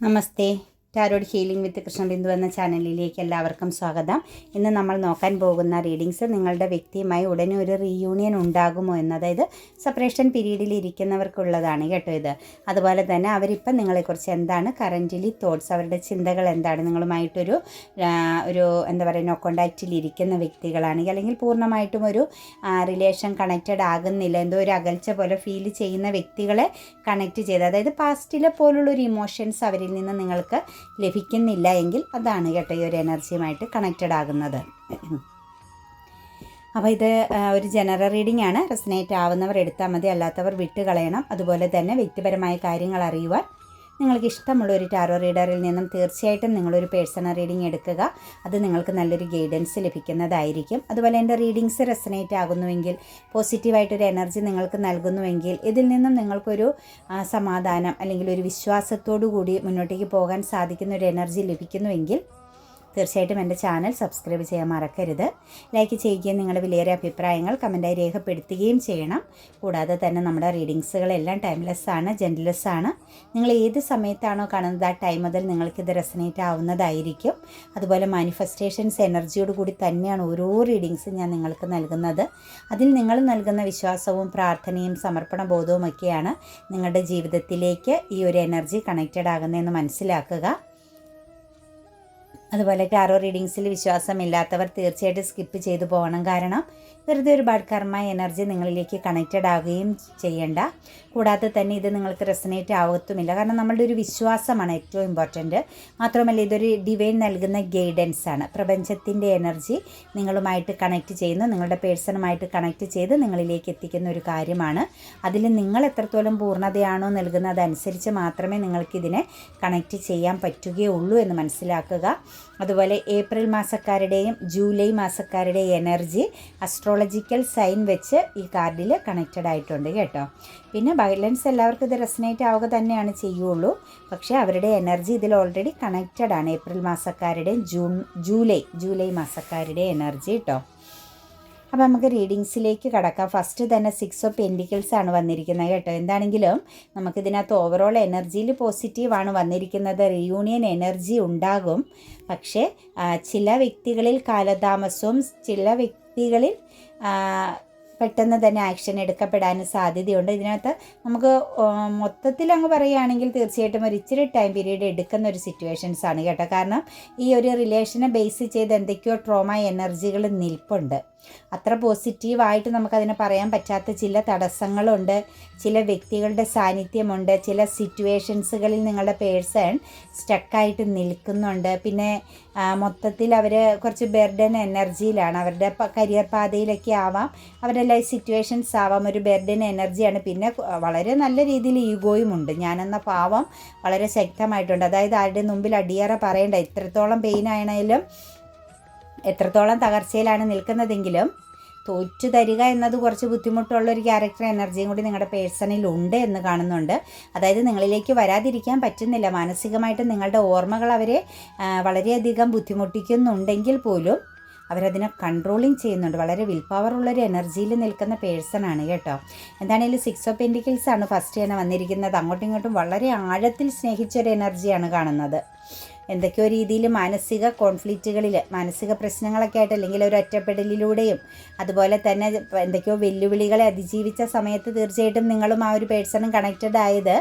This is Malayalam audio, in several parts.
Namastê. ടാരോഡ് ഹീലിംഗ് വിത്ത് കൃഷ്ണബിന്ദു എന്ന ചാനലിലേക്ക് എല്ലാവർക്കും സ്വാഗതം. ഇന്ന് നമ്മൾ നോക്കാൻ പോകുന്ന റീഡിങ്സ് നിങ്ങളുടെ വ്യക്തിയുമായി ഉടനെ ഒരു റീയൂണിയൻ ഉണ്ടാകുമോ എന്ന് അതായത് സെപ്പറേഷൻ പീരീഡിൽ ഇരിക്കുന്നവർക്കുള്ളതാണ് കേട്ടോ ഇത്. അതുപോലെ തന്നെ അവരിപ്പം നിങ്ങളെക്കുറിച്ച് എന്താണ് കറന്റിലി തോട്ട്സ് അവരുടെ ചിന്തകൾ എന്താണ്? നിങ്ങളുമായിട്ടൊരു ഒരു എന്താ പറയുക നോ കോണ്ടാക്റ്റിൽ ഇരിക്കുന്ന വ്യക്തികളാണെങ്കിൽ അല്ലെങ്കിൽ പൂർണമായിട്ടും ഒരു റിലേഷൻ കണക്റ്റഡ് ആകുന്നില്ല എന്തോ ഒരു അകൽച്ച പോലെ ഫീൽ ചെയ്യുന്ന വ്യക്തികളെ കണക്റ്റ് ചെയ്ത് അതായത് പാസ്റ്റിലെ പോലുള്ളൊരു ഇമോഷൻസ് അവരിൽ നിന്ന് നിങ്ങൾക്ക് ലഭിക്കുന്നില്ല എങ്കിൽ അതാണ് കേട്ടോ ഈ ഒരു എനർജിയുമായിട്ട് കണക്റ്റഡ് ആകുന്നത്. അപ്പോൾ ഇത് ഒരു ജനറൽ റീഡിംഗ് ആണ്. റെസനേറ്റ് ആവുന്നവർ എടുത്താൽ മതി. അല്ലാത്തവർ വിട്ട് കളയണം അതുപോലെ തന്നെ വ്യക്തിപരമായ കാര്യങ്ങൾ അറിയുവാൻ നിങ്ങൾക്ക് ഇഷ്ടമുള്ള ഒരു ടാറോ റീഡറിൽ നിന്നും തീർച്ചയായിട്ടും നിങ്ങളൊരു പേഴ്സണൽ റീഡിംഗ് എടുക്കുക. അത് നിങ്ങൾക്ക് നല്ലൊരു ഗൈഡൻസ് ലഭിക്കുന്നതായിരിക്കും. അതുപോലെ എന്റെ റീഡിങ്സ് റെസനേറ്റ് ആകുന്നുവെങ്കിൽ പോസിറ്റീവായിട്ടൊരു എനർജി നിങ്ങൾക്ക് നൽകുന്നുവെങ്കിൽ ഇതിൽ നിന്നും നിങ്ങൾക്കൊരു സമാധാനം അല്ലെങ്കിൽ ഒരു വിശ്വാസത്തോടു കൂടി മുന്നോട്ടേക്ക് പോകാൻ സാധിക്കുന്ന ഒരു എനർജി ലഭിക്കുന്നുവെങ്കിൽ തീർച്ചയായിട്ടും എന്റെ ചാനൽ സബ്സ്ക്രൈബ് ചെയ്യാൻ മറക്കരുത്. ലൈക്ക് ചെയ്യുകയും നിങ്ങളുടെ വിലയേറിയ അഭിപ്രായങ്ങൾ കമന്റായി രേഖപ്പെടുത്തുകയും ചെയ്യണം. കൂടാതെ തന്നെ നമ്മുടെ റീഡിങ്സുകളെല്ലാം ടൈംലെസ് ആണ് ജെൻലെസ് ആണ്. നിങ്ങൾ ഏത് സമയത്താണോ കാണുന്നത് ആ ടൈം മുതൽ നിങ്ങൾക്കിത് റെസനേറ്റ് ആവുന്നതായിരിക്കും. അതുപോലെ മാനിഫെസ്റ്റേഷൻസ് എനർജിയോട് കൂടി തന്നെയാണ് ഓരോ റീഡിങ്സും ഞാൻ നിങ്ങൾക്ക് നൽകുന്നത്. അതിൽ നിങ്ങൾ നൽകുന്ന വിശ്വാസവും പ്രാർത്ഥനയും സമർപ്പണ ബോധവും ഒക്കെയാണ് നിങ്ങളുടെ ജീവിതത്തിലേക്ക് ഈ ഒരു എനർജി കണക്റ്റഡ് ആകുന്നതെന്ന് മനസ്സിലാക്കുക. അതുപോലെ ടാറോ റീഡിങ്സിൽ വിശ്വാസമില്ലാത്തവർ തീർച്ചയായിട്ടും സ്കിപ്പ് ചെയ്തു പോകണം. കാരണം വെറുതെ ഒരു ബാഡ് കർമ്മ എനർജി നിങ്ങളിലേക്ക് കണക്റ്റഡ് ആവുകയും ചെയ്യേണ്ട. കൂടാതെ തന്നെ ഇത് നിങ്ങൾക്ക് റെസനേറ്റ് ആവത്തുമില്ല. കാരണം നമ്മളുടെ ഒരു വിശ്വാസമാണ് ഏറ്റവും ഇമ്പോർട്ടന്റ് മാത്രമല്ല ഇതൊരു ഡിവൈൻ നൽകുന്ന ഗൈഡൻസ് ആണ്. പ്രപഞ്ചത്തിന്റെ എനർജി നിങ്ങളുമായിട്ട് കണക്റ്റ് ചെയ്യുന്നു. നിങ്ങളുടെ പേഴ്സണുമായിട്ട് കണക്റ്റ് ചെയ്ത് നിങ്ങളിലേക്ക് എത്തിക്കുന്ന ഒരു കാര്യമാണ്. അതിൽ നിങ്ങൾ എത്രത്തോളം പൂർണതയാണോ നൽകുന്നത് അതനുസരിച്ച് മാത്രമേ നിങ്ങൾക്കിതിനെ കണക്റ്റ് ചെയ്യാൻ പറ്റുകയുള്ളൂ എന്ന് മനസ്സിലാക്കുക. അതുപോലെ ഏപ്രിൽ മാസക്കാരുടെയും ജൂലൈ മാസക്കാരുടെയും എനർജി അസ്ട്രോളജിക്കൽ സൈൻ വെച്ച് ഈ കാർഡിൽ കണക്റ്റഡ് ആയിട്ടുണ്ട് കേട്ടോ. പിന്നെ ബൈലൻസ് എല്ലാവർക്കും ഇത് റെസനേറ്റ് ആവുക തന്നെയാണ് ചെയ്യുള്ളൂ. പക്ഷേ അവരുടെ എനർജി ഇതിൽ ഓൾറെഡി കണക്റ്റഡ് ആണ്. ഏപ്രിൽ മാസക്കാരുടെയും ജൂൺ ജൂലൈ ജൂലൈ മാസക്കാരുടെ എനർജി കേട്ടോ. അപ്പോൾ നമുക്ക് റീഡിങ്സിലേക്ക് കടക്കാം. ഫസ്റ്റ് തന്നെ സിക്സ് ഓഫ് പെൻഡിക്കിൾസ് ആണ് വന്നിരിക്കുന്നത് കേട്ടോ. എന്താണെങ്കിലും നമുക്കിതിനകത്ത് ഓവറോൾ എനർജിയിൽ പോസിറ്റീവാണ് വന്നിരിക്കുന്നത്. റീയൂണിയൻ എനർജി ഉണ്ടാകും. പക്ഷേ ചില വ്യക്തികളിൽ കാലതാമസവും ചില വ്യക്തികളിൽ പെട്ടെന്ന് തന്നെ ആക്ഷൻ എടുക്കപ്പെടാനും സാധ്യതയുണ്ട്. ഇതിനകത്ത് നമുക്ക് മൊത്തത്തിൽ അങ്ങ് പറയുകയാണെങ്കിൽ തീർച്ചയായിട്ടും ഒരു ഇച്ചിരി ടൈം പീരീഡ് എടുക്കുന്ന ഒരു സിറ്റുവേഷൻസ് ആണ് കേട്ടോ. കാരണം ഈ ഒരു റിലേഷനെ ബേസ് ചെയ്ത് എന്തൊക്കെയോ ട്രോമ എനർജികൾ നിൽപ്പുണ്ട്. അത്ര പോസിറ്റീവായിട്ട് നമുക്കതിനെ പറയാൻ പറ്റാത്ത ചില തടസ്സങ്ങളുണ്ട് ചില വ്യക്തികളുടെ സാന്നിധ്യമുണ്ട് ചില സിറ്റുവേഷൻസുകളിൽ നിങ്ങളുടെ പേഴ്സൺ സ്റ്റക്കായിട്ട് നിൽക്കുന്നുണ്ട്. പിന്നെ മൊത്തത്തിൽ അവർ കുറച്ച് ബെർഡൻ എനർജിയിലാണ്. അവരുടെ കരിയർ പാതയിലൊക്കെ ആവാം അവരുടെ ലൈഫ് സിറ്റുവേഷൻസ് ആവാം ഒരു ബെർഡൻ എനർജിയാണ്. പിന്നെ വളരെ നല്ല രീതിയിൽ ഈഗോയും ഉണ്ട്. ഞാനെന്ന പാവം വളരെ ശക്തമായിട്ടുണ്ട്. അതായത് ആരുടെ മുമ്പിൽ അടിയറ പറയേണ്ട ഇത്രത്തോളം പെയിൻ ആണെങ്കിലും എത്രത്തോളം തകർച്ചയിലാണ് നിൽക്കുന്നതെങ്കിലും തോറ്റു തരിക എന്നത് കുറച്ച് ബുദ്ധിമുട്ടുള്ള ഒരു ക്യാരക്ടർ എനർജിയും കൂടി നിങ്ങളുടെ പേഴ്സണിൽ ഉണ്ട് എന്ന് കാണുന്നുണ്ട്. അതായത് നിങ്ങളിലേക്ക് വരാതിരിക്കാൻ പറ്റുന്നില്ല. മാനസികമായിട്ട് നിങ്ങളുടെ ഓർമ്മകൾ അവരെ വളരെയധികം ബുദ്ധിമുട്ടിക്കുന്നുണ്ടെങ്കിൽ പോലും അവരതിനെ കൺട്രോളിങ് ചെയ്യുന്നുണ്ട്. വളരെ വിൽ പവർ ഉള്ളൊരു എനർജിയിൽ നിൽക്കുന്ന പേഴ്സൺ ആണ് കേട്ടോ. എന്താണെങ്കിലും സിക്സ് ഓഫ് പെന്റിക്കിൾസ് ആണ് ഫസ്റ്റ് തന്നെ വന്നിരിക്കുന്നത്. അങ്ങോട്ടും ഇങ്ങോട്ടും വളരെ ആഴത്തിൽ സ്നേഹിച്ചൊരു എനർജിയാണ് കാണുന്നത്. എന്തൊക്കെയോ രീതിയിൽ മാനസിക കോൺഫ്ലിക്റ്റുകളിൽ മാനസിക പ്രശ്നങ്ങളൊക്കെ ആയിട്ട് അല്ലെങ്കിൽ ഒരു ഒറ്റപ്പെടലിലൂടെയും അതുപോലെ തന്നെ എന്തൊക്കെയോ വെല്ലുവിളികളെ അതിജീവിച്ച സമയത്ത് തീർച്ചയായിട്ടും നിങ്ങളും ആ ഒരു പേഴ്സണും കണക്റ്റഡ് ആയത്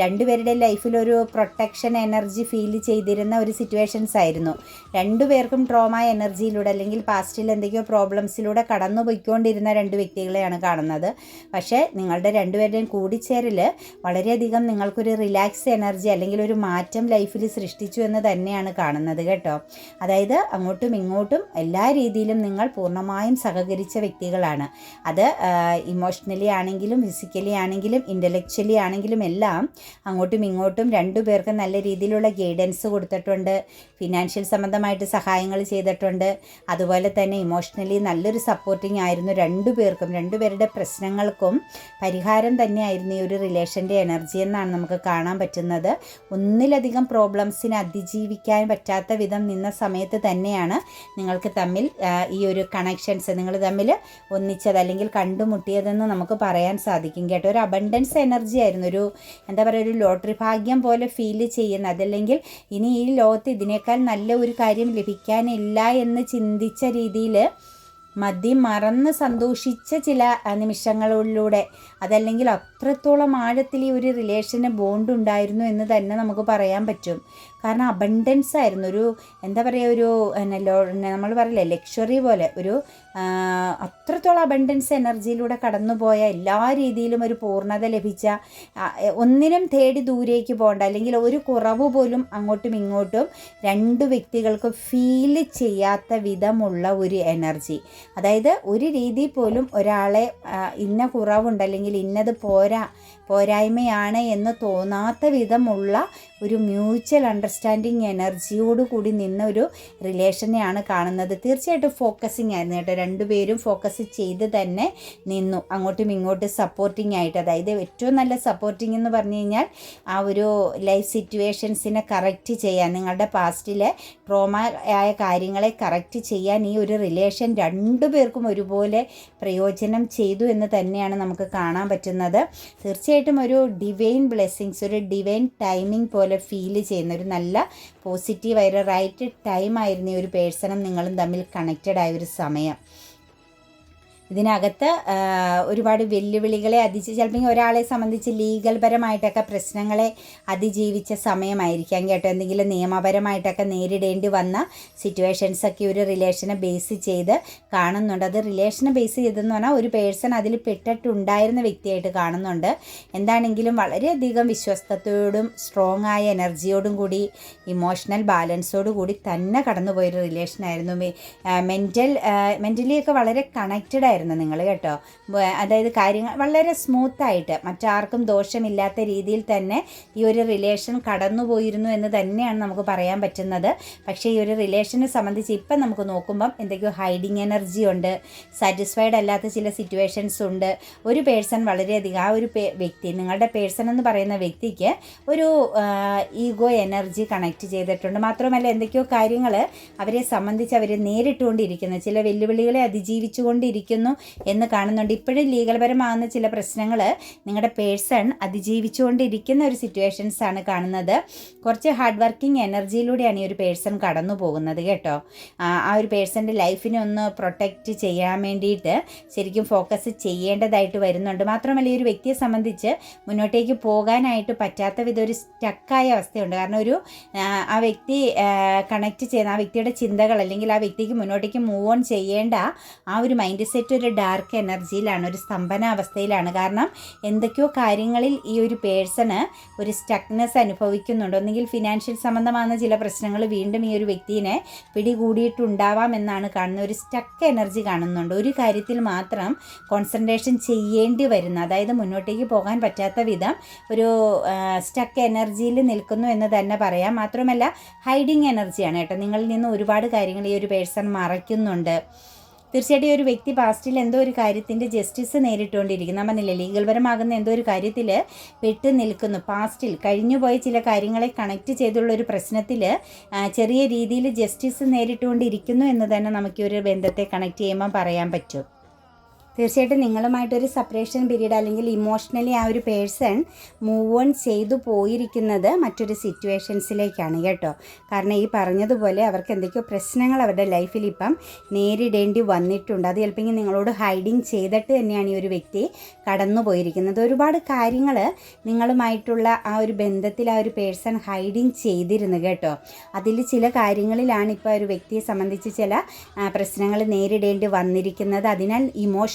രണ്ടുപേരുടെ ലൈഫിലൊരു പ്രൊട്ടക്ഷൻ എനർജി ഫീൽ ചെയ്തിരുന്ന ഒരു സിറ്റുവേഷൻസ് ആയിരുന്നു. രണ്ടുപേർക്കും ട്രോമ എനർജിയിലൂടെ അല്ലെങ്കിൽ പാസ്റ്റിൽ എന്തൊക്കെയോ പ്രോബ്ലംസിലൂടെ കടന്നു പോയിക്കൊണ്ടിരുന്ന രണ്ട് വ്യക്തികളെയാണ് കാണുന്നത്. പക്ഷേ നിങ്ങളുടെ രണ്ടുപേരുടെയും കൂടിച്ചേരൽ വളരെയധികം നിങ്ങൾക്കൊരു റിലാക്സ് എനർജി അല്ലെങ്കിൽ ഒരു മാറ്റം ലൈഫിൽ സൃഷ്ടിച്ചു എന്ന് തന്നെയാണ് കാണുന്നത് കേട്ടോ. അതായത് അങ്ങോട്ടും ഇങ്ങോട്ടും എല്ലാ രീതിയിലും നിങ്ങൾ പൂർണമായും സഹകരിച്ച വ്യക്തികളാണ്. അത് ഇമോഷണലി ആണെങ്കിലും ഫിസിക്കലി ആണെങ്കിലും ഇന്റലക്ച്വലി ആണെങ്കിലും എല്ലാം അങ്ങോട്ടും ഇങ്ങോട്ടും രണ്ടു പേർക്കും നല്ല രീതിയിലുള്ള ഗൈഡൻസ് കൊടുത്തിട്ടുണ്ട്. ഫിനാൻഷ്യൽ സംബന്ധമായിട്ട് സഹായങ്ങൾ ചെയ്തിട്ടുണ്ട്. അതുപോലെ തന്നെ ഇമോഷണലി നല്ലൊരു സപ്പോർട്ടിങ് ആയിരുന്നു രണ്ടു പേർക്കും. രണ്ടുപേരുടെ പ്രശ്നങ്ങൾക്കും പരിഹാരം തന്നെയായിരുന്നു ഈ ഒരു റിലേഷന്റെ എനർജി എന്നാണ് നമുക്ക് കാണാൻ പറ്റുന്നത്. ഒന്നിലധികം പ്രോബ്ലംസിനെ അതിജീവി അതിജീവിക്കാൻ പറ്റാത്ത വിധം നിന്ന സമയത്ത് തന്നെയാണ് നിങ്ങൾക്ക് തമ്മിൽ ഈ ഒരു കണക്ഷൻസ് നിങ്ങൾ തമ്മിൽ ഒന്നിച്ചത് അല്ലെങ്കിൽ കണ്ടുമുട്ടിയതെന്ന് നമുക്ക് പറയാൻ സാധിക്കും. കേട്ടോ ഒരു അബണ്ടൻസ് എനർജി ആയിരുന്നു. ഒരു എന്താ പറയുക ഒരു ലോട്ടറി ഭാഗ്യം പോലെ ഫീൽ ചെയ്യുന്ന അതല്ലെങ്കിൽ ഇനി ഈ ലോകത്ത് ഇതിനേക്കാൾ നല്ല ഒരു കാര്യം ലഭിക്കാനില്ല എന്ന് ചിന്തിച്ച രീതിയിൽ മതി മറന്ന് സന്തോഷിച്ച ചില നിമിഷങ്ങളിലൂടെ. അതല്ലെങ്കിൽ അത്രത്തോളം ആഴത്തിൽ ഈ ഒരു റിലേഷന് ബോണ്ട് ഉണ്ടായിരുന്നു എന്ന് തന്നെ നമുക്ക് പറയാൻ പറ്റും. കാരണം അബണ്ടൻസ് ആയിരുന്നു. ഒരു എന്താ പറയുക ഒരു നമ്മൾ പറയില്ലേ ലക്ഷറി പോലെ. ഒരു അത്രത്തോളം അബണ്ടൻസ് എനർജിയിലൂടെ കടന്നുപോയ എല്ലാ രീതിയിലും ഒരു പൂർണത ലഭിച്ച ഒന്നിനും തേടി ദൂരേക്ക് പോകണ്ട അല്ലെങ്കിൽ ഒരു കുറവ് പോലും അങ്ങോട്ടും ഇങ്ങോട്ടും രണ്ട് വ്യക്തികൾക്ക് ഫീൽ ചെയ്യാത്ത വിധമുള്ള ഒരു എനർജി അതായത് ഒരു രീതി പോലും ഒരാളെ ഇന്ന കുറവുണ്ട് അല്ലെങ്കിൽ ഇന്നത് പോരാ പോരായ്മയാണ് എന്ന് തോന്നാത്ത വിധമുള്ള ഒരു മ്യൂച്വൽ അണ്ടർസ്റ്റാൻഡിങ് എനർജിയോട് കൂടി നിന്ന ഒരു റിലേഷനെയാണ് കാണുന്നത്. തീർച്ചയായിട്ടും ഫോക്കസിങ് ആയിരുന്നു കേട്ടോ. രണ്ടുപേരും ഫോക്കസ് ചെയ്ത് തന്നെ നിന്നു. അങ്ങോട്ടും ഇങ്ങോട്ടും സപ്പോർട്ടിങ് ആയിട്ട്. അതായത് ഏറ്റവും നല്ല സപ്പോർട്ടിങ് എന്ന് പറഞ്ഞു കഴിഞ്ഞാൽ ആ ഒരു ലൈഫ് സിറ്റുവേഷൻസിനെ കറക്റ്റ് ചെയ്യാൻ നിങ്ങളുടെ പാസ്റ്റിലെ ട്രോമ ആയ കാര്യങ്ങളെ കറക്റ്റ് ചെയ്യാൻ ഈ ഒരു റിലേഷൻ രണ്ടു പേർക്കും ഒരുപോലെ പ്രയോജനം ചെയ്തു എന്ന് തന്നെയാണ് നമുക്ക് കാണാൻ പറ്റുന്നത്. തീർച്ചയായിട്ടും ഒരു ഡിവൈൻ ബ്ലെസ്സിങ്സ് ഒരു ഡിവൈൻ ടൈമിംഗ് പോലെ ഫീൽ ചെയ്യുന്ന ഒരു നല്ല പോസിറ്റീവായ ഒരു റൈറ്റ് ടൈം ആയിരുന്നു ഈ ഒരു പേഴ്സണും നിങ്ങളും തമ്മിൽ കണക്റ്റഡ് ആയ ഒരു സമയം. ഇതിനകത്ത് ഒരുപാട് വെല്ലുവിളികളെ അതിജീ ചിലപ്പോൾ ഒരാളെ സംബന്ധിച്ച് ലീഗൽ പരമായിട്ടൊക്കെ പ്രശ്നങ്ങളെ അതിജീവിച്ച സമയമായിരിക്കാം കേട്ടോ. എന്തെങ്കിലും നിയമപരമായിട്ടൊക്കെ നേരിടേണ്ടി വന്ന സിറ്റുവേഷൻസൊക്കെ ഒരു റിലേഷനെ ബേസ് ചെയ്ത് കാണുന്നുണ്ട്. അത് റിലേഷനെ ബേസ് ചെയ്തെന്ന് പറഞ്ഞാൽ ഒരു പേഴ്സൺ അതിൽ പെട്ടിട്ടുണ്ടായിരുന്ന വ്യക്തിയായിട്ട് കാണുന്നുണ്ട്. എന്താണെങ്കിലും വളരെയധികം വിശ്വസ്തയോടും സ്ട്രോങ് ആയ എനർജിയോടും കൂടി ഇമോഷണൽ ബാലൻസോടു കൂടി തന്നെ കടന്നുപോയൊരു റിലേഷനായിരുന്നു മെന്റൽ മെന്റലിയൊക്കെ വളരെ കണക്റ്റഡ് ആയിരുന്നു. നിങ്ങൾ കേട്ടോ. അതായത് കാര്യങ്ങൾ വളരെ സ്മൂത്തായിട്ട് മറ്റാർക്കും ദോഷമില്ലാത്ത രീതിയിൽ തന്നെ ഈ ഒരു റിലേഷൻ കടന്നുപോയിരുന്നു എന്ന് തന്നെയാണ് നമുക്ക് പറയാൻ പറ്റുന്നത്. പക്ഷേ ഈ ഒരു റിലേഷനെ സംബന്ധിച്ച് ഇപ്പം നമുക്ക് നോക്കുമ്പം എന്തൊക്കെയോ ഹൈഡിങ് എനർജി ഉണ്ട്. സാറ്റിസ്ഫൈഡ് അല്ലാത്ത ചില സിറ്റുവേഷൻസ് ഉണ്ട്. ഒരു പേഴ്സൺ വളരെയധികം ആ ഒരു വ്യക്തി നിങ്ങളുടെ പേഴ്സൺ എന്ന് പറയുന്ന വ്യക്തിക്ക് ഒരു ഈഗോ എനർജി കണക്ട് ചെയ്തിട്ടുണ്ട്. മാത്രമല്ല എന്തൊക്കെയോ കാര്യങ്ങൾ അവരെ സംബന്ധിച്ച് അവർ നേരിട്ടുകൊണ്ടിരിക്കുന്നു. ചില വെല്ലുവിളികളെ അതിജീവിച്ചുകൊണ്ടിരിക്കുന്നു. എന്ന് കാണുന്നുണ്ട്. ഇപ്പോഴും ലീഗൽപരമാകുന്ന ചില പ്രശ്നങ്ങൾ നിങ്ങളുടെ പേഴ്സൺ അതിജീവിച്ചുകൊണ്ടിരിക്കുന്ന ഒരു സിറ്റുവേഷൻസ് ആണ് കാണുന്നത്. കുറച്ച് ഹാർഡ് വർക്കിംഗ് എനർജിയിലൂടെയാണ് ഈ ഒരു പേഴ്സൺ കടന്നു പോകുന്നത് കേട്ടോ. ആ ഒരു പേഴ്സന്റെ ലൈഫിനെ ഒന്ന് പ്രൊട്ടക്റ്റ് ചെയ്യാൻ വേണ്ടിയിട്ട് ശരിക്കും ഫോക്കസ് ചെയ്യേണ്ടതായിട്ട് വരുന്നുണ്ട്. മാത്രമല്ല ഈ ഒരു വ്യക്തിയെ സംബന്ധിച്ച് മുന്നോട്ടേക്ക് പോകാനായിട്ട് പറ്റാത്ത വിധം ഒരു സ്റ്റക്കായ അവസ്ഥയുണ്ട്. കാരണം ഒരു ആ വ്യക്തി കണക്ട് ചെയ്യുന്ന ആ വ്യക്തിയുടെ ചിന്തകൾ അല്ലെങ്കിൽ ആ വ്യക്തിക്ക് മുന്നോട്ടേക്ക് മൂവ് ഓൺ ചെയ്യേണ്ട ആ ഒരു മൈൻഡ് സെറ്റ് ഒരു ഡാർക്ക് എനർജിയിലാണ് ഒരു സ്തംഭനാവസ്ഥയിലാണ്. കാരണം എന്തൊക്കെയോ കാര്യങ്ങളിൽ ഈ ഒരു പേഴ്സണ് ഒരു സ്റ്റക്നെസ് അനുഭവിക്കുന്നുണ്ട്. ഒന്നുകിൽ ഫിനാൻഷ്യൽ സംബന്ധമാകുന്ന ചില പ്രശ്നങ്ങൾ വീണ്ടും ഈ ഒരു വ്യക്തിയെ പിടികൂടിയിട്ടുണ്ടാവാം എന്നാണ് കാണുന്നത്. ഒരു സ്റ്റക്ക് എനർജി കാണുന്നുണ്ട്. ഒരു കാര്യത്തിൽ മാത്രം കോൺസെൻട്രേഷൻ ചെയ്യേണ്ടി വരുന്ന അതായത് മുന്നോട്ടേക്ക് പോകാൻ പറ്റാത്ത വിധം ഒരു സ്റ്റക്ക് എനർജിയിൽ നിൽക്കുന്നു എന്ന് തന്നെ പറയാം. മാത്രമല്ല ഹൈഡിങ് എനർജിയാണ് കേട്ടോ. നിങ്ങളിൽ നിന്ന് ഒരുപാട് കാര്യങ്ങൾ ഈ ഒരു പേഴ്സൺ മറയ്ക്കുന്നുണ്ട്. തീർച്ചയായിട്ടും ഒരു വ്യക്തി പാസ്റ്റിൽ എന്തോ ഒരു കാര്യത്തിന്റെ ജസ്റ്റിസ് നേരിട്ടുകൊണ്ടിരിക്കുന്നു. പറഞ്ഞില്ലേ ലീഗൽപരമാകുന്ന എന്തോ ഒരു കാര്യത്തിൽ പെട്ട് നിൽക്കുന്നു. പാസ്റ്റിൽ കഴിഞ്ഞുപോയ ചില കാര്യങ്ങളെ കണക്ട് ചെയ്തുള്ള ഒരു പ്രശ്നത്തിൽ ചെറിയ രീതിയിൽ ജസ്റ്റിസ് നേരിട്ടുകൊണ്ടിരിക്കുന്നു എന്ന് തന്നെ നമുക്ക് ഒരു ബന്ധത്തെ കണക്ട് ചെയ്യുമ്പോൾ പറയാൻ പറ്റും. തീർച്ചയായിട്ടും നിങ്ങളുമായിട്ടൊരു സെപ്പറേഷൻ പീരീഡ് അല്ലെങ്കിൽ ഇമോഷണലി ആ ഒരു പേഴ്സൺ മൂവ് ഓൺ ചെയ്തു പോയിരിക്കുന്നത് മറ്റൊരു സിറ്റുവേഷൻസിലേക്കാണ് കേട്ടോ. കാരണം ഈ പറഞ്ഞതുപോലെ അവർക്ക് എന്തൊക്കെയോ പ്രശ്നങ്ങൾ അവരുടെ ലൈഫിൽ ഇപ്പം നേരിടേണ്ടി വന്നിട്ടുണ്ട്. അത് ചിലപ്പോൾ നിങ്ങളോട് ഹൈഡിങ് ചെയ്തിട്ട് തന്നെയാണ് ഈ ഒരു വ്യക്തി കടന്നു പോയിരിക്കുന്നത്. ഒരുപാട് കാര്യങ്ങൾ നിങ്ങളുമായിട്ടുള്ള ആ ഒരു ബന്ധത്തിൽ ആ ഒരു പേഴ്സൺ ഹൈഡിങ് ചെയ്തിരുന്നു കേട്ടോ. അതിൽ ചില കാര്യങ്ങളിലാണ് ഇപ്പോൾ ഒരു വ്യക്തിയെ സംബന്ധിച്ച് ചില പ്രശ്നങ്ങൾ നേരിടേണ്ടി വന്നിരിക്കുന്നത്. അതിനാൽ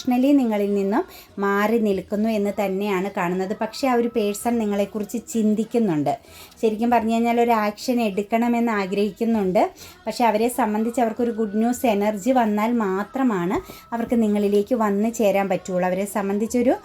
ഇമോഷണലി നിങ്ങളിൽ നിന്നും മാറി നിൽക്കുന്നു എന്ന് തന്നെയാണ് കാണുന്നത്. പക്ഷേ ആ ഒരു പേഴ്സൺ നിങ്ങളെക്കുറിച്ച് ചിന്തിക്കുന്നുണ്ട്. ശരിക്കും പറഞ്ഞു കഴിഞ്ഞാൽ ഒരു ആക്ഷൻ എടുക്കണമെന്ന് ആഗ്രഹിക്കുന്നുണ്ട്. പക്ഷേ അവരെ സംബന്ധിച്ച് അവർക്കൊരു ഗുഡ് ന്യൂസ് എനർജി വന്നാൽ മാത്രമാണ് അവർക്ക് നിങ്ങളിലേക്ക് വന്ന് ചേരാൻ പറ്റുള്ളൂ. അവരെ സംബന്ധിച്ചൊരു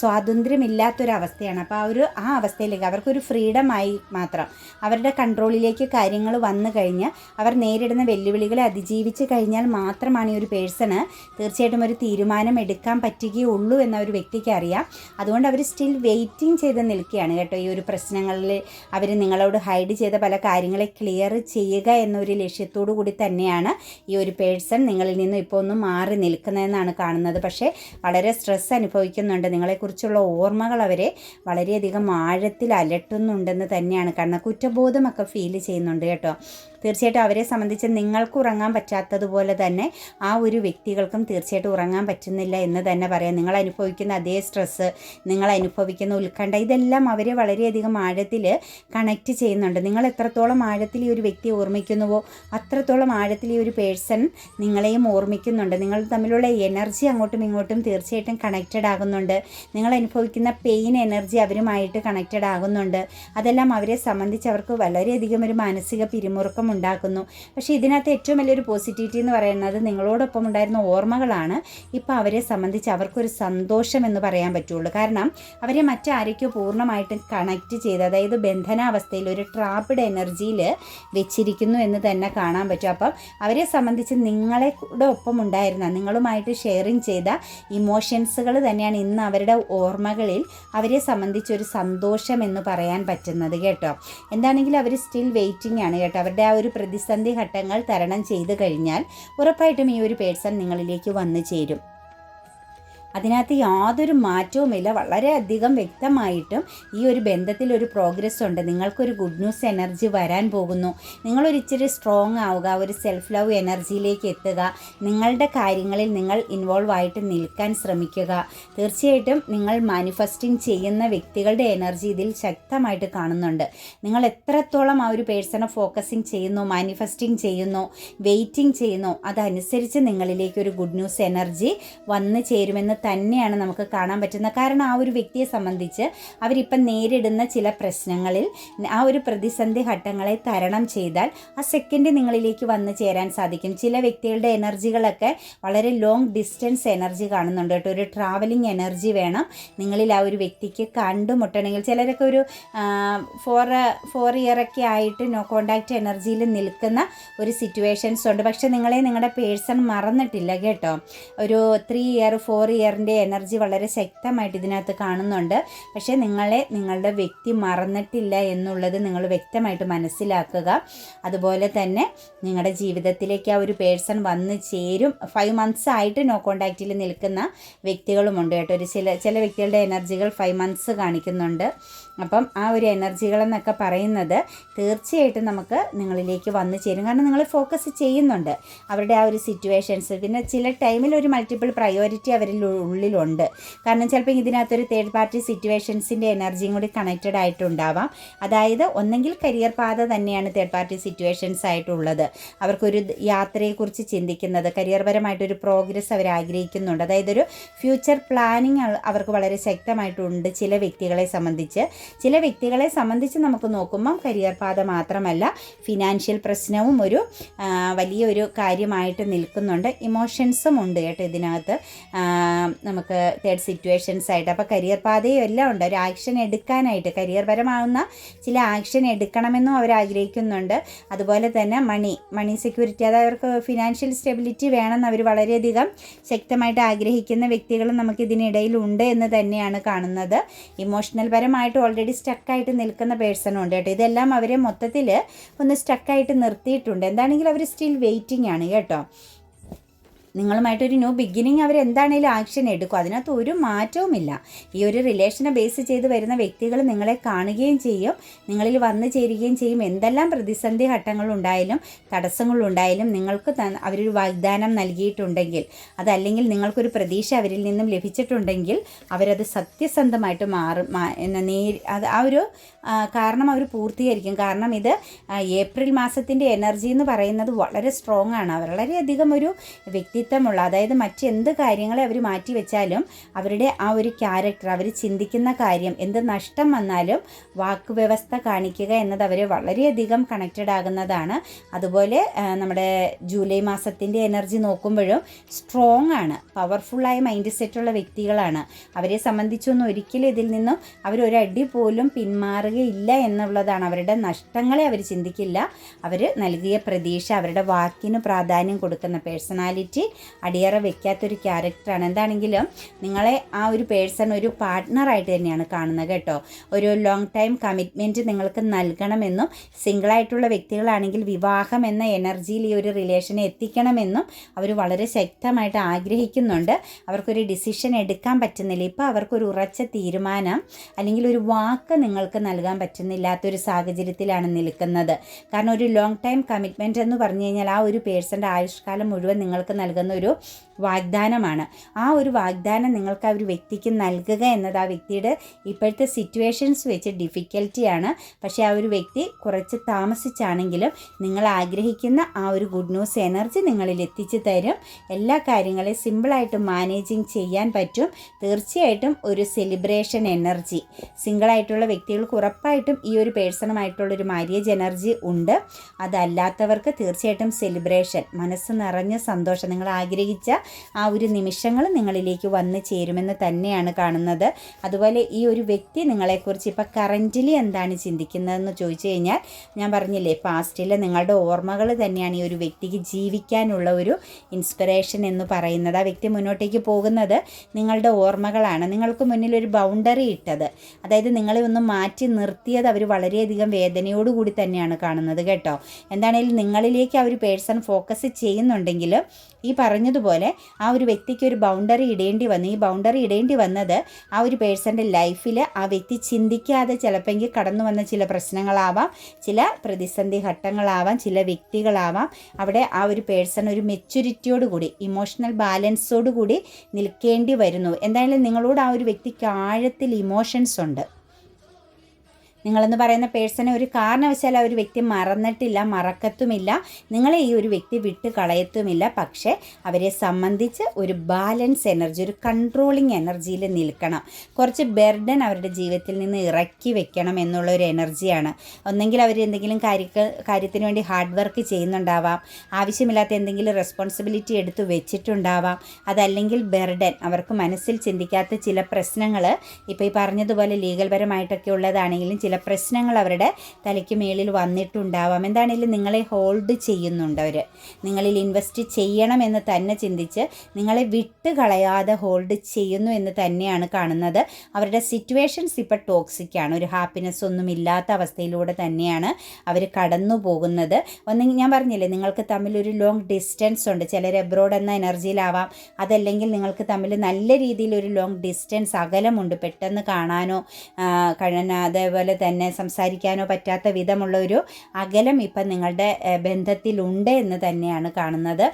സ്വാതന്ത്ര്യമില്ലാത്തൊരവസ്ഥയാണ്. അപ്പോൾ ആ ഒരു ആ അവസ്ഥയിലേക്ക് അവർക്കൊരു ഫ്രീഡമായി മാത്രം അവരുടെ കൺട്രോളിലേക്ക് കാര്യങ്ങൾ വന്നു കഴിഞ്ഞ് അവർ നേരിടുന്ന വെല്ലുവിളികളെ അതിജീവിച്ച് കഴിഞ്ഞാൽ മാത്രമാണ് ഈ ഒരു പേഴ്സണ് തീർച്ചയായിട്ടും ഒരു തീരുമാനം തീരുമാനം എടുക്കാൻ പറ്റുകയുള്ളൂ എന്ന ഒരു വ്യക്തിക്ക് അറിയാം. അതുകൊണ്ട് അവർ സ്റ്റിൽ വെയിറ്റിംഗ് ചെയ്ത് നിൽക്കുകയാണ് കേട്ടോ. ഈ ഒരു പ്രശ്നങ്ങളിൽ അവർ നിങ്ങളോട് ഹൈഡ് ചെയ്ത പല കാര്യങ്ങളെ ക്ലിയർ ചെയ്യുക എന്നൊരു ലക്ഷ്യത്തോടു കൂടി തന്നെയാണ് ഈ ഒരു പേഴ്സൺ നിങ്ങളിൽ നിന്നും ഇപ്പോൾ ഒന്ന് മാറി നിൽക്കുന്നതെന്നാണ് കാണുന്നത്. പക്ഷേ വളരെ സ്ട്രെസ് അനുഭവിക്കുന്നുണ്ട്. നിങ്ങളെക്കുറിച്ചുള്ള ഓർമ്മകൾ അവരെ വളരെയധികം ആഴത്തിൽ അലട്ടുന്നുണ്ടെന്ന് തന്നെയാണ് കാരണം കുറ്റബോധമൊക്കെ ഫീൽ ചെയ്യുന്നുണ്ട് കേട്ടോ. തീർച്ചയായിട്ടും അവരെ സംബന്ധിച്ച് നിങ്ങൾക്ക് ഉറങ്ങാൻ പറ്റാത്തതുപോലെ തന്നെ ആ ഒരു വ്യക്തികൾക്കും തീർച്ചയായിട്ടും ഉറങ്ങാൻ പറ്റുന്നില്ല എന്ന് തന്നെ പറയാം. നിങ്ങൾ അനുഭവിക്കുന്ന അതേ സ്ട്രെസ്സ് നിങ്ങൾ അനുഭവിക്കുന്ന ഉത്കണ്ഠ ഇതെല്ലാം അവരെ വളരെയധികം ആഴത്തിൽ കണക്റ്റ് ചെയ്യുന്നുണ്ട്. നിങ്ങൾ എത്രത്തോളം ആഴത്തിൽ ഈ ഒരു വ്യക്തിയെ ഓർമ്മിക്കുന്നുവോ അത്രത്തോളം ആഴത്തിൽ ഈ ഒരു പേഴ്സൺ നിങ്ങളെയും ഓർമ്മിക്കുന്നുണ്ട്. നിങ്ങൾ തമ്മിലുള്ള എനർജി അങ്ങോട്ടും ഇങ്ങോട്ടും തീർച്ചയായിട്ടും കണക്റ്റഡ് ആകുന്നുണ്ട്. നിങ്ങൾ അനുഭവിക്കുന്ന പെയിൻ എനർജി അവരുമായിട്ട് കണക്റ്റഡ് ആകുന്നുണ്ട്. അതെല്ലാം അവരെ സംബന്ധിച്ച് അവർക്ക് വളരെയധികം ഒരു മാനസിക പിരിമുറുക്കം ഉണ്ടാക്കുന്നു. പക്ഷേ ഇതിനകത്ത് ഏറ്റവും വലിയൊരു പോസിറ്റിവിറ്റി എന്ന് പറയുന്നത് നിങ്ങളോടൊപ്പം ഉണ്ടായിരുന്ന ഓർമ്മകളാണ്. ഇപ്പോൾ അവരെ സംബന്ധിച്ച് അവർക്കൊരു സന്തോഷം എന്ന് പറയാൻ പറ്റുള്ളൂ. കാരണം അവരെ മറ്റാരൊക്കെയോ പൂർണമായിട്ടും കണക്റ്റ് ചെയ്ത് അതായത് ബന്ധനാവസ്ഥയിൽ ഒരു ട്രാപ്പിഡ് എനർജിയിൽ വെച്ചിരിക്കുന്നു എന്ന് തന്നെ കാണാൻ പറ്റും. അപ്പം അവരെ സംബന്ധിച്ച് നിങ്ങളെ കൂടെ ഒപ്പം ഉണ്ടായിരുന്ന നിങ്ങളുമായിട്ട് ഷെയറിങ് ചെയ്ത ഇമോഷൻസുകൾ തന്നെയാണ് ഇന്ന് അവരുടെ ഓർമ്മകളിൽ അവരെ സംബന്ധിച്ച് ഒരു സന്തോഷം എന്ന് പറയാൻ പറ്റുന്നത് കേട്ടോ. എന്താണെങ്കിൽ അവർ സ്റ്റിൽ വെയിറ്റിംഗ് ആണ് കേട്ടോ. അവരുടെ ആ ഒരു പ്രതിസന്ധി ഘട്ടങ്ങൾ തരണം ചെയ്തു കഴിഞ്ഞാൽ ഉറപ്പായിട്ടും ഈ ഒരു പേഴ്സൺ നിങ്ങളിലേക്ക് വന്നു ചേരും. അതിനകത്ത് യാതൊരു മാറ്റവുമില്ല വളരെയധികം വ്യക്തമായിട്ടും ഈ ഒരു ബന്ധത്തിൽ ഒരു പ്രോഗ്രസ് ഉണ്ട്. നിങ്ങൾക്കൊരു ഗുഡ് ന്യൂസ് എനർജി വരാൻ പോകുന്നു. നിങ്ങളൊരു ഇച്ചിരി സ്ട്രോങ് ആവുക ഒരു സെൽഫ് ലവ് എനർജിയിലേക്ക് എത്തുക. നിങ്ങളുടെ കാര്യങ്ങളിൽ നിങ്ങൾ ഇൻവോൾവ് ആയിട്ട് നിൽക്കാൻ ശ്രമിക്കുക. തീർച്ചയായിട്ടും നിങ്ങൾ മാനിഫെസ്റ്റിംഗ് ചെയ്യുന്ന വ്യക്തികളുടെ എനർജി ഇതിൽ ശക്തമായിട്ട് കാണുന്നുണ്ട്. നിങ്ങൾ എത്രത്തോളം ആ ഒരു പേഴ്സണെ ഫോക്കസിങ് ചെയ്യുന്നു മാനിഫെസ്റ്റിംഗ് ചെയ്യുന്നു വെയിറ്റിംഗ് ചെയ്യുന്നു അതനുസരിച്ച് നിങ്ങളിലേക്ക് ഒരു ഗുഡ് ന്യൂസ് എനർജി വന്നു ചേരുമെന്ന് തന്നെയാണ് നമുക്ക് കാണാൻ പറ്റുന്നത്. കാരണം ആ ഒരു വ്യക്തിയെ സംബന്ധിച്ച് അവരിപ്പം നേരിടുന്ന ചില പ്രശ്നങ്ങളിൽ ആ ഒരു പ്രതിസന്ധി ഘട്ടങ്ങളെ തരണം ചെയ്താൽ ആ സെക്കൻഡ് നിങ്ങളിലേക്ക് വന്നു ചേരാൻ സാധിക്കും. ചില വ്യക്തികളുടെ എനർജികളൊക്കെ വളരെ ലോങ് ഡിസ്റ്റൻസ് എനർജി കാണുന്നുണ്ട് കേട്ടോ. ഒരു ട്രാവലിംഗ് എനർജി വേണം നിങ്ങളിൽ ആ ഒരു വ്യക്തിക്ക് കണ്ടുമുട്ടണമെങ്കിൽ. ചിലരൊക്കെ ഒരു ഫോർ ഫോർ ഇയറൊക്കെ ആയിട്ട് നോ കോണ്ടാക്ട് എനർജിയിൽ നിൽക്കുന്ന ഒരു സിറ്റുവേഷൻസ് ഉണ്ട്. പക്ഷേ നിങ്ങളെ നിങ്ങളുടെ പേഴ്സൺ മറന്നിട്ടില്ല കേട്ടോ. ഒരു ത്രീ ഇയർ ഫോർ ഇയർ ഷെയറിന്റെ എനർജി വളരെ ശക്തമായിട്ട് ഇതിനകത്ത് കാണുന്നുണ്ട് പക്ഷേ നിങ്ങളെ നിങ്ങളുടെ വ്യക്തി മറന്നിട്ടില്ല എന്നുള്ളത് നിങ്ങൾ വ്യക്തമായിട്ട് മനസ്സിലാക്കുക അതുപോലെ തന്നെ നിങ്ങളുടെ ജീവിതത്തിലേക്ക് ആ ഒരു പേഴ്സൺ വന്ന് ചേരും ഫൈവ് മന്ത്സ് ആയിട്ട് നോ കോണ്ടാക്റ്റിൽ നിൽക്കുന്ന വ്യക്തികളുമുണ്ട് കേട്ടോ ഒരു ചില ചില വ്യക്തികളുടെ എനർജികൾ ഫൈവ് മന്ത്സ് കാണിക്കുന്നുണ്ട് അപ്പം ആ ഒരു എനർജികളെന്നൊക്കെ പറയുന്നത് തീർച്ചയായിട്ടും നമുക്ക് നിങ്ങളിലേക്ക് വന്നു ചേരും. കാരണം നിങ്ങൾ ഫോക്കസ് ചെയ്യുന്നുണ്ട്. അവരുടെ ആ ഒരു സിറ്റുവേഷൻസ് പിന്നെ ചില ടൈമിൽ ഒരു മൾട്ടിപ്പിൾ പ്രയോറിറ്റി അവരിൽ ഉള്ളിലുണ്ട്. കാരണം ചിലപ്പോൾ ഇതിനകത്തൊരു തേർഡ് പാർട്ടി സിറ്റുവേഷൻസിന്റെ എനർജിയും കൂടി കണക്റ്റഡ് ആയിട്ടുണ്ടാവാം. അതായത് ഒന്നെങ്കിൽ കരിയർ പാത തന്നെയാണ് തേർഡ് പാർട്ടി സിറ്റുവേഷൻസ് ആയിട്ടുള്ളത്. അവർക്കൊരു യാത്രയെക്കുറിച്ച് ചിന്തിക്കുന്നത് കരിയർപരമായിട്ടൊരു പ്രോഗ്രസ് അവർ ആഗ്രഹിക്കുന്നുണ്ട്. അതായത് ഒരു ഫ്യൂച്ചർ പ്ലാനിങ് അവർക്ക് വളരെ ശക്തമായിട്ടുണ്ട് ചില വ്യക്തികളെ സംബന്ധിച്ച്. ചില വ്യക്തികളെ സംബന്ധിച്ച് നമുക്ക് നോക്കുമ്പം കരിയർ പാത മാത്രമല്ല ഫിനാൻഷ്യൽ പ്രശ്നവും ഒരു വലിയൊരു കാര്യമായിട്ട് നിൽക്കുന്നുണ്ട്. ഇമോഷൻസും ഉണ്ട് കേട്ടോ ഇതിനകത്ത്. നമുക്ക് തേർഡ് സിറ്റുവേഷൻസ് ആയിട്ട്. അപ്പോൾ കരിയർ പാതയും എല്ലാം ഉണ്ട്. ഒരു ആക്ഷൻ എടുക്കാനായിട്ട് കരിയർ പരമാവുന്ന ചില ആക്ഷൻ എടുക്കണമെന്നും അവർ ആഗ്രഹിക്കുന്നുണ്ട്. അതുപോലെ തന്നെ മണി മണി സെക്യൂരിറ്റി അതായത് അവർക്ക് ഫിനാൻഷ്യൽ സ്റ്റെബിലിറ്റി വേണമെന്ന് അവർ വളരെയധികം ശക്തമായിട്ട് ആഗ്രഹിക്കുന്ന വ്യക്തികളും നമുക്ക് ഇതിനിടയിൽ ഉണ്ട് എന്ന് തന്നെയാണ് കാണുന്നത്. ഇമോഷണൽ പരമായിട്ട് ഓൾറെഡി സ്റ്റക്കായിട്ട് നിൽക്കുന്ന പേഴ്സണും ഉണ്ട് കേട്ടോ. ഇതെല്ലാം അവരെ മൊത്തത്തിൽ ഒന്ന് സ്റ്റക്കായിട്ട് നിർത്തിയിട്ടുണ്ട്. എന്താണെങ്കിലും അവർ സ്റ്റിൽ വെയിറ്റിംഗ് ആണ് കേട്ടോ. നിങ്ങളുമായിട്ടൊരു ന്യൂ ബിഗിനിങ് അവർ എന്താണേലും ആക്ഷൻ എടുക്കും. അതിനകത്ത് ഒരു മാറ്റവുമില്ല. ഈ ഒരു റിലേഷനെ ബേസ് ചെയ്ത് വരുന്ന വ്യക്തികൾ നിങ്ങളെ കാണുകയും ചെയ്യും. നിങ്ങളിൽ വന്നു ചേരുകയും ചെയ്യും. എന്തെല്ലാം പ്രതിസന്ധി ഘട്ടങ്ങളുണ്ടായാലും തടസ്സങ്ങളുണ്ടായാലും നിങ്ങൾക്ക് അവരൊരു വാഗ്ദാനം നൽകിയിട്ടുണ്ടെങ്കിൽ അതല്ലെങ്കിൽ നിങ്ങൾക്കൊരു പ്രതീക്ഷ അവരിൽ നിന്നും ലഭിച്ചിട്ടുണ്ടെങ്കിൽ അവരത് സത്യസന്ധമായിട്ട് മാറും നേ അത് ആ ഒരു കാരണം അവർ പൂർത്തീകരിക്കും. കാരണം ഇത് ഏപ്രിൽ മാസത്തിന്റെ എനർജി എന്ന് പറയുന്നത് വളരെ സ്ട്രോങ് ആണ്. വളരെയധികം ഒരു വ്യക്തി വ്യക്തിത്വമുള്ള അതായത് മറ്റെന്ത് കാര്യങ്ങളെ അവർ മാറ്റി വെച്ചാലും അവരുടെ ആ ഒരു ക്യാരക്ടർ അവർ ചിന്തിക്കുന്ന കാര്യം എന്ത് നഷ്ടം വന്നാലും വാക്ക് വ്യവസ്ഥ കാണിക്കുക എന്നത് അവരെ വളരെയധികം കണക്റ്റഡ് ആകുന്നതാണ്. അതുപോലെ നമ്മുടെ ജൂലൈ മാസത്തിന്റെ എനർജി നോക്കുമ്പോഴും സ്ട്രോങ് ആണ് പവർഫുള്ളായ മൈൻഡ് സെറ്റുള്ള വ്യക്തികളാണ്. അവരെ സംബന്ധിച്ചൊന്നും ഒരിക്കലും ഇതിൽ നിന്നും അവരൊരടി പോലും പിന്മാറുകയില്ല എന്നുള്ളതാണ്. അവരുടെ നഷ്ടങ്ങളെ അവർ ചിന്തിക്കില്ല. അവർ നൽകിയ പ്രതീക്ഷ അവരുടെ വാക്കിന് പ്രാധാന്യം കൊടുക്കുന്ന പേഴ്സണാലിറ്റി അടിയറ വെക്കാത്തൊരു ക്യാരക്ടറാണ്. എന്താണെങ്കിലും നിങ്ങളെ ആ ഒരു പേഴ്സൺ ഒരു പാർട്ട്ണറായിട്ട് തന്നെയാണ് കാണുന്നത് കേട്ടോ. ഒരു ലോങ് ടൈം കമ്മിറ്റ്മെന്റ് നിങ്ങൾക്ക് നൽകണമെന്നും സിംഗിളായിട്ടുള്ള വ്യക്തികളാണെങ്കിൽ വിവാഹം എന്ന എനർജിയിൽ ഈ ഒരു റിലേഷനെ എത്തിക്കണമെന്നും അവർ വളരെ ശക്തമായിട്ട് ആഗ്രഹിക്കുന്നുണ്ട്. അവർക്കൊരു ഡിസിഷൻ എടുക്കാൻ പറ്റുന്നില്ല. ഇപ്പോൾ അവർക്കൊരു ഉറച്ച തീരുമാനം അല്ലെങ്കിൽ ഒരു വാക്ക് നിങ്ങൾക്ക് നൽകാൻ പറ്റുന്നില്ലാത്തൊരു സാഹചര്യത്തിലാണ് നിൽക്കുന്നത്. കാരണം ഒരു ലോങ് ടൈം കമ്മിറ്റ്മെന്റ് എന്ന് പറഞ്ഞു കഴിഞ്ഞാൽ ആ ഒരു പേഴ്സന്റെ ആയുഷ്കാലം മുഴുവൻ നിങ്ങൾക്ക് നൽകുന്ന ഒരു വാഗ്ദാനമാണ്. ആ ഒരു വാഗ്ദാനം നിങ്ങൾക്ക് ആ ഒരു വ്യക്തിക്ക് നൽകുക എന്നത് ആ വ്യക്തിയുടെ ഇപ്പോഴത്തെ സിറ്റുവേഷൻസ് വെച്ച് ഡിഫിക്കൽറ്റിയാണ് പക്ഷേ ആ ഒരു വ്യക്തി കുറച്ച് താമസിച്ചാണെങ്കിലും നിങ്ങൾ ആഗ്രഹിക്കുന്ന ആ ഒരു ഗുഡ് ന്യൂസ് എനർജി നിങ്ങളിൽ എത്തിച്ചു തരും. എല്ലാ കാര്യങ്ങളെയും സിമ്പിളായിട്ട് മാനേജിങ് ചെയ്യാൻ പറ്റും. തീർച്ചയായിട്ടും ഒരു സെലിബ്രേഷൻ എനർജി സിംഗിളായിട്ടുള്ള വ്യക്തികൾക്ക് ഉറപ്പായിട്ടും ഈ ഒരു പേഴ്സണുമായിട്ടുള്ളൊരു മാര്യേജ് എനർജി ഉണ്ട്. അതല്ലാത്തവർക്ക് തീർച്ചയായിട്ടും സെലിബ്രേഷൻ മനസ്സ് നിറഞ്ഞ സന്തോഷം. നിങ്ങൾ ആഗ്രഹിച്ച ആ ഒരു നിമിഷങ്ങൾ നിങ്ങളിലേക്ക് വന്നു ചേരുമെന്ന് തന്നെയാണ് കാണുന്നത്. അതുപോലെ ഈ ഒരു വ്യക്തി നിങ്ങളെക്കുറിച്ച് ഇപ്പോൾ കറന്റിലി എന്താണ് ചിന്തിക്കുന്നതെന്ന് ചോദിച്ചു കഴിഞ്ഞാൽ ഞാൻ പറഞ്ഞില്ലേ പാസ്റ്റിൽ നിങ്ങളുടെ ഓർമ്മകൾ തന്നെയാണ് ഈ ഒരു വ്യക്തിക്ക് ജീവിക്കാനുള്ള ഒരു ഇൻസ്പിറേഷൻ എന്ന് പറയുന്നത്. ആ വ്യക്തി മുന്നോട്ടേക്ക് പോകുന്നത് നിങ്ങളുടെ ഓർമ്മകളാണ്. നിങ്ങൾക്ക് മുന്നിൽ ഒരു ബൗണ്ടറി ഇട്ടത്. അതായത് നിങ്ങളെ ഒന്ന് മാറ്റി നിർത്തിയത് അവർ വളരെയധികം വേദനയോടുകൂടി തന്നെയാണ് കാണുന്നത് കേട്ടോ. എന്താണെങ്കിലും നിങ്ങളിലേക്ക് ആ ഒരു പേഴ്സൺ ഫോക്കസ് ചെയ്യുന്നുണ്ടെങ്കിലും ഈ പറഞ്ഞതുപോലെ ആ ഒരു വ്യക്തിക്ക് ഒരു ബൗണ്ടറി ഇടേണ്ടി വന്നു. ഈ ബൗണ്ടറി ഇടേണ്ടി വന്നത് ആ ഒരു പേഴ്സന്റെ ലൈഫിൽ ആ വ്യക്തി ചിന്തിക്കാതെ ചിലപ്പോൾ കടന്നു വന്ന ചില പ്രശ്നങ്ങളാവാം ചില പ്രതിസന്ധി ഘട്ടങ്ങളാവാം ചില വ്യക്തികളാവാം. അവിടെ ആ ഒരു പേഴ്സൺ ഒരു മെച്യൂരിറ്റിയോട് കൂടി ഇമോഷണൽ ബാലൻസോടുകൂടി നിൽക്കേണ്ടി വരുന്നു. എന്തായാലും നിങ്ങളോട് ആ ഒരു വ്യക്തിക്ക് ആഴത്തിൽ ഇമോഷൻസ് ഉണ്ട്. നിങ്ങളെന്ന് പറയുന്ന പേഴ്സണെ ഒരു കാരണവശാൽ ആ ഒരു വ്യക്തി മറന്നിട്ടില്ല മറക്കത്തുമില്ല. നിങ്ങളെ ഈ ഒരു വ്യക്തി വിട്ട് കളയത്തുമില്ല. പക്ഷേ അവരെ സംബന്ധിച്ച് ഒരു ബാലൻസ് എനർജി ഒരു കൺട്രോളിങ് എനർജിയിൽ നിൽക്കണം. കുറച്ച് ബെർഡൻ അവരുടെ ജീവിതത്തിൽ നിന്ന് ഇറക്കി വെക്കണം എന്നുള്ള ഒരു എനർജിയാണ് ഒന്നെങ്കിൽ അവർ എന്തെങ്കിലും കാര്യ കാര്യത്തിന് വേണ്ടി ഹാർഡ് വർക്ക് ചെയ്യുന്നുണ്ടാവാം. ആവശ്യമില്ലാത്ത എന്തെങ്കിലും റെസ്പോൺസിബിലിറ്റി എടുത്തു വെച്ചിട്ടുണ്ടാവാം. അതല്ലെങ്കിൽ ബെർഡൻ അവർക്ക് മനസ്സിൽ ചിന്തിക്കാത്ത ചില പ്രശ്നങ്ങൾ ഇപ്പോൾ ഈ പറഞ്ഞതുപോലെ ലീഗൽ പരമായിട്ടൊക്കെ ഉള്ളതാണെങ്കിലും ചില പ്രശ്നങ്ങൾ അവരുടെ തലയ്ക്ക് മേളിൽ വന്നിട്ടുണ്ടാവാം. എന്താണെങ്കിലും നിങ്ങളെ ഹോൾഡ് ചെയ്യുന്നുണ്ട് അവർ നിങ്ങളിൽ ഇൻവെസ്റ്റ് ചെയ്യണമെന്ന് തന്നെ ചിന്തിച്ച് നിങ്ങളെ വിട്ട് കളയാതെ ഹോൾഡ് ചെയ്യുന്നു എന്ന് തന്നെയാണ് കാണുന്നത്. അവരുടെ സിറ്റുവേഷൻസ് ഇപ്പോൾ ടോക്സിക്കാണ് ഒരു ഹാപ്പിനെസ് ഒന്നും ഇല്ലാത്ത അവസ്ഥയിലൂടെ തന്നെയാണ് അവർ കടന്നു പോകുന്നത്. ഒന്ന് ഞാൻ പറഞ്ഞില്ലേ നിങ്ങൾക്ക് തമ്മിൽ ഒരു ലോങ് ഡിസ്റ്റൻസ് ഉണ്ട്. ചിലർ എബ്രോഡ് എന്ന എനർജിയിലാവാം അതല്ലെങ്കിൽ നിങ്ങൾക്ക് തമ്മിൽ നല്ല രീതിയിൽ ഒരു ലോങ് ഡിസ്റ്റൻസ് അകലമുണ്ട്. പെട്ടെന്ന് കാണാനോ അതേപോലെ തന്നെ സംസാരിക്കാനോ പറ്റാത്ത വിധമുള്ള ഒരു അകലം ഇപ്പം നിങ്ങളുടെ ബന്ധത്തിലുണ്ട് എന്ന് തന്നെയാണ് കാണുന്നത്.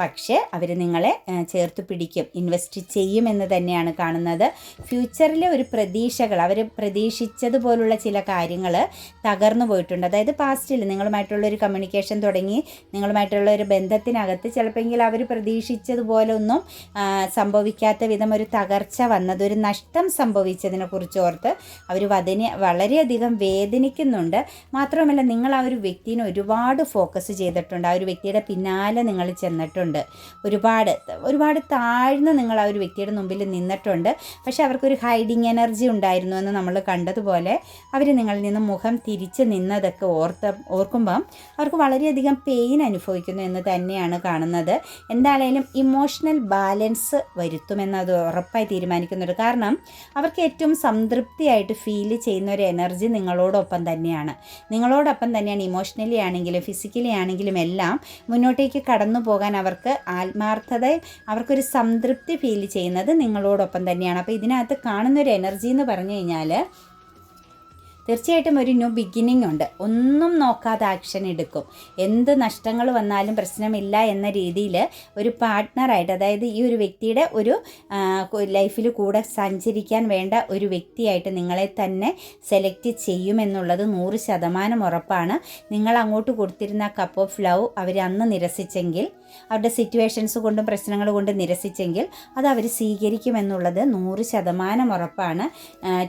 പക്ഷേ അവർ നിങ്ങളെ ചേർത്ത് പിടിക്കും. ഇൻവെസ്റ്റ് ചെയ്യുമെന്ന് തന്നെയാണ് കാണുന്നത്. ഫ്യൂച്ചറിലെ ഒരു പ്രതീക്ഷകൾ അവർ പ്രതീക്ഷിച്ചതുപോലുള്ള ചില കാര്യങ്ങൾ തകർന്നു പോയിട്ടുണ്ട്. അതായത് പാസ്റ്റിൽ നിങ്ങളുമായിട്ടുള്ള ഒരു കമ്മ്യൂണിക്കേഷൻ തുടങ്ങി നിങ്ങളുമായിട്ടുള്ള ഒരു ബന്ധത്തിനകത്ത് ചിലപ്പോൾ അവർ പ്രതീക്ഷിച്ചതുപോലെ ഒന്നും സംഭവിക്കാത്ത വിധം ഒരു തകർച്ച വന്നത് ഒരു നഷ്ടം സംഭവിച്ചതിനെ കുറിച്ച് ഓർത്ത് അവർ വതിനെ വളരെയധികം വേദനിക്കുന്നുണ്ട്. മാത്രമല്ല നിങ്ങൾ ആ ഒരു വ്യക്തിനെ ഒരുപാട് ഫോക്കസ് ചെയ്തിട്ടുണ്ട്. ആ ഒരു വ്യക്തിയുടെ പിന്നാലെ നിങ്ങൾ ചെന്നിട്ടുണ്ട്. നിന്നിട്ടുണ്ട്. ഒരുപാട് ഒരുപാട് താഴ്ന്ന് നിങ്ങൾ ആ ഒരു വ്യക്തിയുടെ മുമ്പിൽ നിന്നിട്ടുണ്ട്. പക്ഷേ അവർക്കൊരു ഹൈഡിങ് എനർജി ഉണ്ടായിരുന്നു എന്ന് നമ്മൾ കണ്ടതുപോലെ അവർ നിങ്ങളിൽ നിന്ന് മുഖം തിരിച്ച് നിന്നതൊക്കെ ഓർത്ത ഓർക്കുമ്പം അവർക്ക് വളരെയധികം പെയിൻ അനുഭവിക്കുന്നു എന്ന് തന്നെയാണ് കാണുന്നത്. എന്തായാലും ഇമോഷണൽ ബാലൻസ് വരുത്തുമെന്നത് ഉറപ്പായി തീരുമാനിക്കുന്നുണ്ട്. കാരണം അവർക്ക് ഏറ്റവും സംതൃപ്തിയായിട്ട് ഫീൽ ചെയ്യുന്ന ഒരു എനർജി നിങ്ങളോടൊപ്പം തന്നെയാണ്. നിങ്ങളോടൊപ്പം തന്നെയാണ് ഇമോഷണലി ആണെങ്കിലും ഫിസിക്കലി ആണെങ്കിലും എല്ലാം മുന്നോട്ടേക്ക് കടന്നു പോകാൻ അവർ അവർക്ക് ആത്മാർത്ഥത അവർക്കൊരു സംതൃപ്തി ഫീൽ ചെയ്യുന്നത് നിങ്ങളോടൊപ്പം തന്നെയാണ്. അപ്പോൾ ഇതിനകത്ത് കാണുന്നൊരു എനർജി എന്ന് പറഞ്ഞു കഴിഞ്ഞാൽ തീർച്ചയായിട്ടും ഒരു ന്യൂ ബിഗിനിങ് ഉണ്ട്. ഒന്നും നോക്കാതെ ആക്ഷൻ എടുക്കും. എന്ത് നഷ്ടങ്ങൾ വന്നാലും പ്രശ്നമില്ല എന്ന രീതിയിൽ ഒരു പാർട്ട്ണറായിട്ട് അതായത് ഈ ഒരു വ്യക്തിയുടെ ഒരു ലൈഫിൽ കൂടെ സഞ്ചരിക്കാൻ വേണ്ട ഒരു വ്യക്തിയായിട്ട് നിങ്ങളെ തന്നെ സെലക്ട് ചെയ്യുമെന്നുള്ളത് നൂറ് ശതമാനം ഉറപ്പാണ്. നിങ്ങൾ അങ്ങോട്ട് കൊടുത്തിരുന്ന കപ്പ് ഓഫ് ലവ് അവർ അന്ന് നിരസിച്ചെങ്കിൽ അവരുടെ സിറ്റുവേഷൻസ് കൊണ്ടും പ്രശ്നങ്ങൾ കൊണ്ടും നിരസിച്ചെങ്കിൽ അത് അവർ സ്വീകരിക്കുമെന്നുള്ളത് നൂറ് ശതമാനം ഉറപ്പാണ്.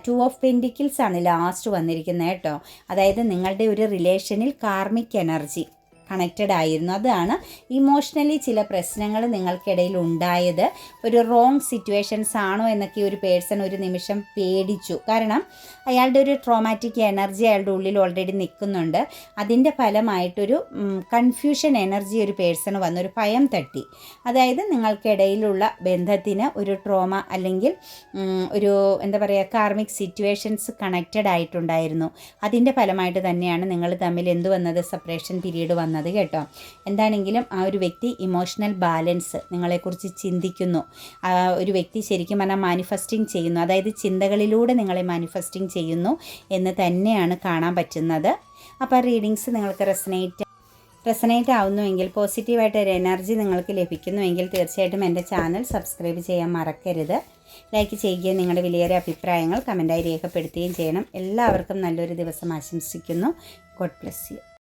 ടു ഓഫ് പെൻഡിക്കിൾസ് ആണ് ലാസ്റ്റ് വന്നിരിക്കുന്നത് കേട്ടോ. അതായത് നിങ്ങളുടെ ഒരു റിലേഷനിൽ കാർമിക് എനർജി കണക്റ്റഡ് ആയിരുന്നു. അതാണ് ഇമോഷണലി ചില പ്രശ്നങ്ങൾ നിങ്ങൾക്കിടയിൽ ഉണ്ടായത്. ഒരു റോങ് സിറ്റുവേഷൻസ് ആണോ എന്നൊക്കെ ഒരു പേഴ്സൺ ഒരു നിമിഷം പേടിച്ചു. കാരണം അയാളുടെ ഒരു ട്രോമാറ്റിക് എനർജി അയാളുടെ ഉള്ളിൽ ഓൾറെഡി നിൽക്കുന്നുണ്ട്. അതിന്റെ ഫലമായിട്ടൊരു കൺഫ്യൂഷൻ എനർജി ഒരു പേഴ്സൺ വന്നു. ഒരു ഭയം തട്ടി. അതായത് നിങ്ങൾക്കിടയിലുള്ള ബന്ധത്തിന് ഒരു ട്രോമ അല്ലെങ്കിൽ ഒരു എന്താ പറയുക കാർമിക് സിറ്റുവേഷൻസ് കണക്റ്റഡ് ആയിട്ടുണ്ടായിരുന്നു. അതിന്റെ ഫലമായിട്ട് തന്നെയാണ് നിങ്ങൾ തമ്മിൽ എന്തു വന്നത് സെപ്പറേഷൻ പീരീഡ് വന്നത്. കേട്ടോ. എന്താണെങ്കിലും ആ ഒരു വ്യക്തി ഇമോഷണൽ ബാലൻസ് നിങ്ങളെക്കുറിച്ച് ചിന്തിക്കുന്നു. ഒരു വ്യക്തി ശരിക്കും പറഞ്ഞാൽ മാനിഫെസ്റ്റിംഗ് ചെയ്യുന്നു. അതായത് ചിന്തകളിലൂടെ നിങ്ങളെ മാനിഫെസ്റ്റിംഗ് ചെയ്യുന്നു എന്ന് തന്നെയാണ് കാണാൻ പറ്റുന്നത്. അപ്പോൾ റീഡിങ്സ് നിങ്ങൾക്ക് റെസനേറ്റ് റെസനേറ്റ് ആവുന്നുവെങ്കിൽ പോസിറ്റീവായിട്ട് ഒരു എനർജി നിങ്ങൾക്ക് ലഭിക്കുന്നുവെങ്കിൽ തീർച്ചയായിട്ടും എന്റെ ചാനൽ സബ്സ്ക്രൈബ് ചെയ്യാൻ മറക്കരുത്. ലൈക്ക് ചെയ്യുകയും നിങ്ങളുടെ വിലയേറിയ അഭിപ്രായങ്ങൾ കമന്റായി രേഖപ്പെടുത്തുകയും ചെയ്യണം. എല്ലാവർക്കും നല്ലൊരു ദിവസം ആശംസിക്കുന്നു. God bless you